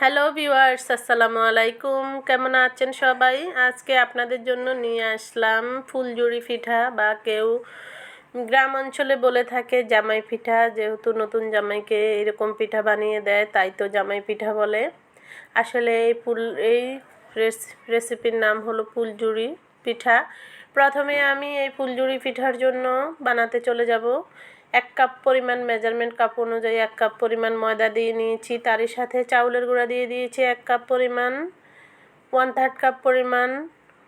Hello viewers আসসালামু আলাইকুম কেমন আছেন সবাই? আজকে আপনাদের জন্য নিয়ে আসলাম ফুলজুরি পিঠা বা কেউ গ্রাম অঞ্চলে বলে থাকে জামাই পিঠা, যেহেতু নতুন জামাইকে এরকম পিঠা বানিয়ে দেয়, তাই তো জামাই পিঠা বলে। আসলে এই ফুল, এই রেসিপির নাম হলো ফুলজুরি পিঠা। প্রথমে আমি এই ফুলজুরি পিঠার জন্য বানাতে চলে যাব। এক কাপ পরিমাণ মেজারমেন্ট কাপ অনুযায়ী এক কাপ পরিমাণ ময়দা দিয়ে নিয়েছি। তারই সাথে চাউলের গুঁড়া দিয়ে দিয়েছি এক কাপ পরিমাণ। ওয়ান থার্ড কাপ পরিমাণ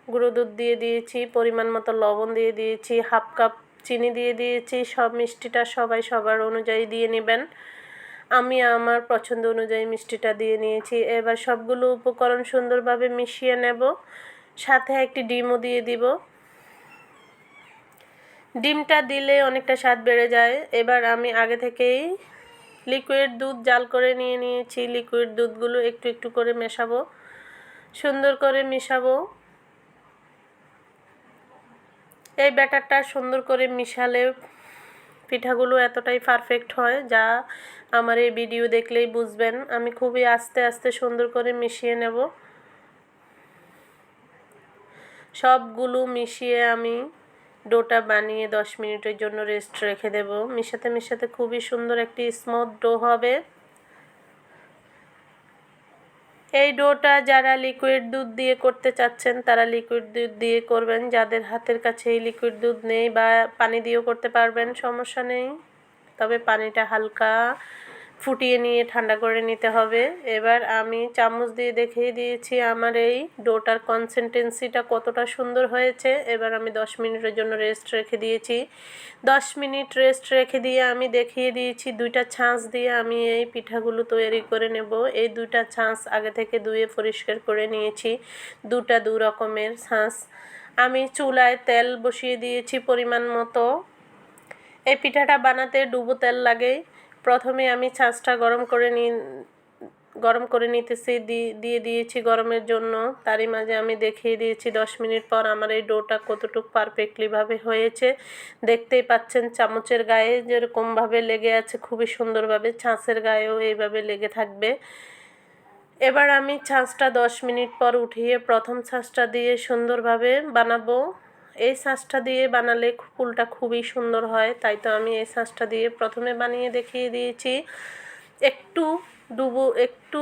গুঁড়ো দুধ দিয়ে দিয়েছি, পরিমাণ মতো লবণ দিয়ে দিয়েছি হাফ কাপ চিনি দিয়ে দিয়েছি, সব মিষ্টিটা সবাই সবার অনুযায়ী দিয়ে নেবেন। আমি আমার পছন্দ অনুযায়ী মিষ্টিটা দিয়ে নিয়েছি। এবার সবগুলো উপকরণ সুন্দরভাবে মিশিয়ে নেব। সাথে একটি ডিমও দিয়ে দিব। ডিমটা দিলে অনেকটা স্বাদ বেড়ে যায়। এবার আমি আগে থেকেই লিকুইড দুধ জাল করে নিয়ে নিয়েছি। লিকুইড দুধগুলো একটু একটু করে মেশাবো। সুন্দর করে মিশাবো। এই ব্যাটারটা সুন্দর করে মিশালে পিঠাগুলো এতটাই পারফেক্ট হয় যা আমার এই ভিডিও দেখলেই বুঝবেন। আমি খুবই আস্তে আস্তে সুন্দর করে মিশিয়ে নেব। সবগুলো মিশিয়ে আমি ডোটা বানিয়ে দশ মিনিটের জন্য রেস্ট রেখে দেব। মিশাতে মিশাতে খুবই সুন্দর একটি স্মুথ ডো হবে। এই ডোটা যারা লিকুইড দুধ দিয়ে করতে চাচ্ছেন, তারা লিকুইড দুধ দিয়ে করবেন। যাদের হাতের কাছে এই লিকুইড দুধ নেই বা পানি দিয়েও করতে পারবেন, সমস্যা নেই। তবে পানিটা হালকা ফুটিয়ে নিয়ে ঠান্ডা করে নিতে হবে। এবার আমি চামচ দিয়ে দেখিয়ে দিয়েছি আমার এই ডোটার কনসিস্টেন্সিটা কতটা সুন্দর হয়েছে। এবার আমি দশ মিনিটের জন্য রেস্ট রেখে দিয়েছি। দশ মিনিট রেস্ট রেখে দিয়ে আমি দেখিয়ে দিয়েছি দুইটা ছাঁচ দিয়ে আমি এই পিঠাগুলো তৈরি করে নেব। এই দুইটা ছাঁচ আগে থেকে ধুয়ে পরিষ্কার করে নিয়েছি। দুটা দু রকমের ছাঁচ। আমি চুলায় তেল বসিয়ে দিয়েছি পরিমাণ মতো। এই পিঠাটা বানাতে ডুবো তেল লাগে। প্রথমে আমি ছাঁচটা গরম করে নি, গরম করে নিতেছি দিয়ে দিয়েছি গরমের জন্য। তারই মাঝে আমি দেখিয়ে দিয়েছি দশ মিনিট পর আমার এই ডোটা কতটুকু পারফেক্টলিভাবে হয়েছে। দেখতেই পাচ্ছেন চামচের গায়ে যেরকমভাবে লেগে আছে, খুবই সুন্দরভাবে ছাঁচের গায়েও এইভাবে লেগে থাকবে। এবার আমি ছাঁচটা দশ মিনিট পর উঠিয়ে প্রথম ছাঁচটা দিয়ে সুন্দরভাবে বানাবো। এই শাঁসটা দিয়ে বানালে ফুলটা খুবই সুন্দর হয়, তাই তো আমি এই শাঁসটা দিয়ে প্রথমে বানিয়ে দেখিয়ে দিয়েছি। একটু ডুবো, একটু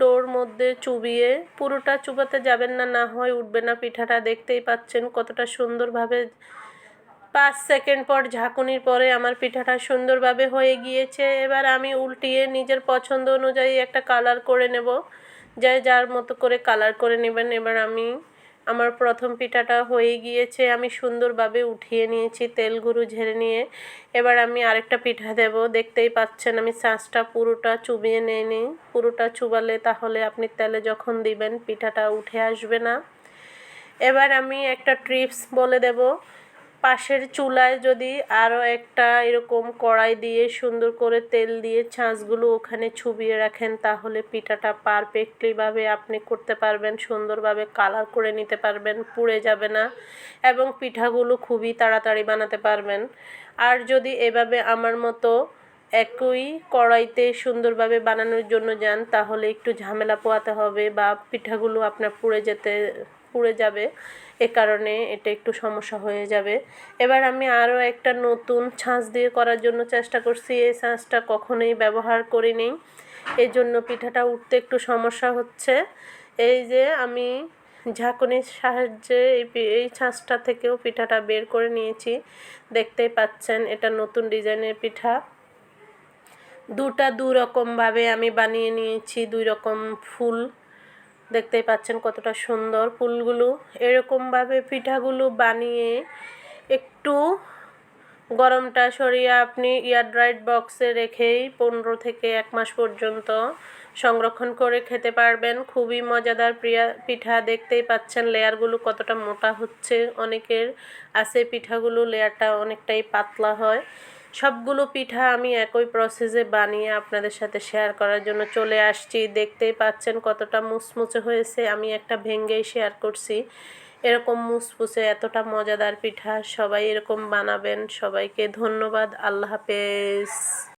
ডোর মধ্যে চুবিয়ে, পুরোটা চুবাতে যাবেন না না হয় উঠবে না পিঠাটা, দেখতেই পাচ্ছেন কতটা সুন্দরভাবে পাঁচ সেকেন্ড পর ঝাঁকুনির পরে আমার পিঠাটা সুন্দরভাবে হয়ে গিয়েছে। এবার আমি উল্টিয়ে নিজের পছন্দ অনুযায়ী একটা কালার করে নেব যাই যার মতো করে কালার করে নেবেন। এবার আমি আমার প্রথম পিঠাটা হয়ে গিয়েছে, আমি সুন্দরভাবে উঠিয়ে নিয়েছি, তেল গুঁড়ো ঝেড়ে নিয়ে। এবার আমি আরেকটা পিঠা দেব, দেখতেই পাচ্ছেন আমি শাঁসটা পুরোটা চুবিয়ে নিয়ে নিই পুরোটা চুবালে তাহলে আপনি তেলে যখন দিবেন, পিঠাটা উঠে আসবে না। এবার আমি একটা ট্রিপস বলে দেব। পাশের চুলায় যদি আরও একটা এরকম কড়াই দিয়ে সুন্দর করে তেল দিয়ে ছাঁচগুলো ওখানে ছুবিয়ে রাখেন, তাহলে পিঠাটা পারফেক্টলিভাবে আপনি করতে পারবেন, সুন্দরভাবে কালার করে নিতে পারবেন, পুড়ে যাবে না এবং পিঠাগুলো খুবই তাড়াতাড়ি বানাতে পারবেন। আর যদি এভাবে আমার মতো একই কড়াইতে সুন্দরভাবে বানানোর জন্য যান, তাহলে একটু ঝামেলা পোয়াতে হবে বা পিঠাগুলো আপনার পুড়ে যেতে পুড়ে যাবে, এ কারণে এটা একটু সমস্যা হয়ে যাবে। এবার আমি আরও একটা নতুন ছাঁচ দিয়ে করার জন্য চেষ্টা করছি। এই ছাঁচটা কখনোই ব্যবহার করি করিনি এই জন্য পিঠাটা উঠতে একটু সমস্যা হচ্ছে। এই যে আমি ঝাঁকুনির সাহায্যে এই এই ছাঁচটা থেকেও পিঠাটা বের করে নিয়েছি। দেখতেই পাচ্ছেন, এটা নতুন ডিজাইনের পিঠা। দুটা দু রকমভাবে আমি বানিয়ে নিয়েছি, দুই রকম ফুল। দেখতেই পাচ্ছেন কতটা সুন্দর ফুলগুলো। এরকমভাবে পিঠাগুলো বানিয়ে একটু গরমটা সরিয়ে আপনি এয়ার ড্রাইড বক্সে রেখেই পনেরো থেকে এক মাস পর্যন্ত সংরক্ষণ করে খেতে পারবেন। খুবই মজাদার প্রিয়া পিঠা। দেখতেই পাচ্ছেন লেয়ারগুলো কতটা মোটা হচ্ছে। অনেকের আছে পিঠাগুলো লেয়ারটা অনেকটাই পাতলা হয়। সবগুলো পিঠা আমি একই প্রসেসে বানিয়ে আপনাদের সাথে শেয়ার করার জন্য চলে আসছি। দেখতেই পাচ্ছেন কতটা মুচমুচে হয়েছে। আমি একটা ভেঙ্গেই শেয়ার করছি। এরকম মুসমুসে এতটা মজাদার পিঠা, সবাই এরকম বানাবেন। সবাইকে ধন্যবাদ। আল্লাহ হাফেজ।